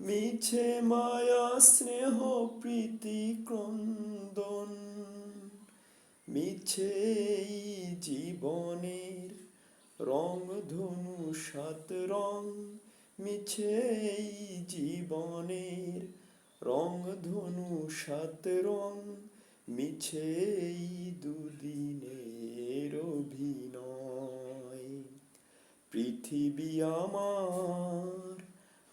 মিছে মায়া, স্নেহ, প্রীতি, ক্রন্দন। মিছে জীবনের রং, ধনু, সাত রং। মিছে জীবনের রং, ধনু, সাত রং। মিছে দুদিনের অভিনয়। পৃথিবী আমার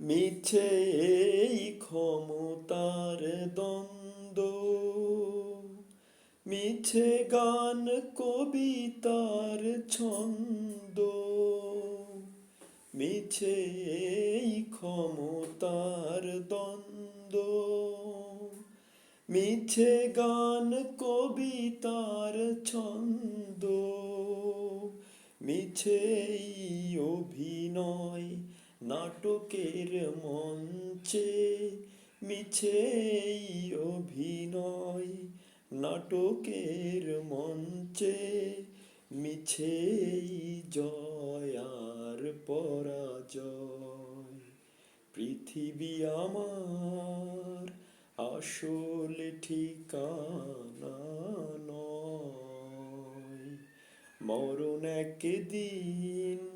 মিছে এই ক্ষমতার দ্বন্দ্ব। মিছে গান কবিতার ছন্দ। মিছে এই ক্ষমতার দ্বন্দ্ব। মিছে গান কবিতার ছন্দ। মিছে অভিনয় নাটকের মঞ্চে মিছে অভিনয়। নাটকের মঞ্চে মিছে জয় আর পরাজয়। পৃথিবী আমার আসল ঠিকানা নয়। মরণ একদিন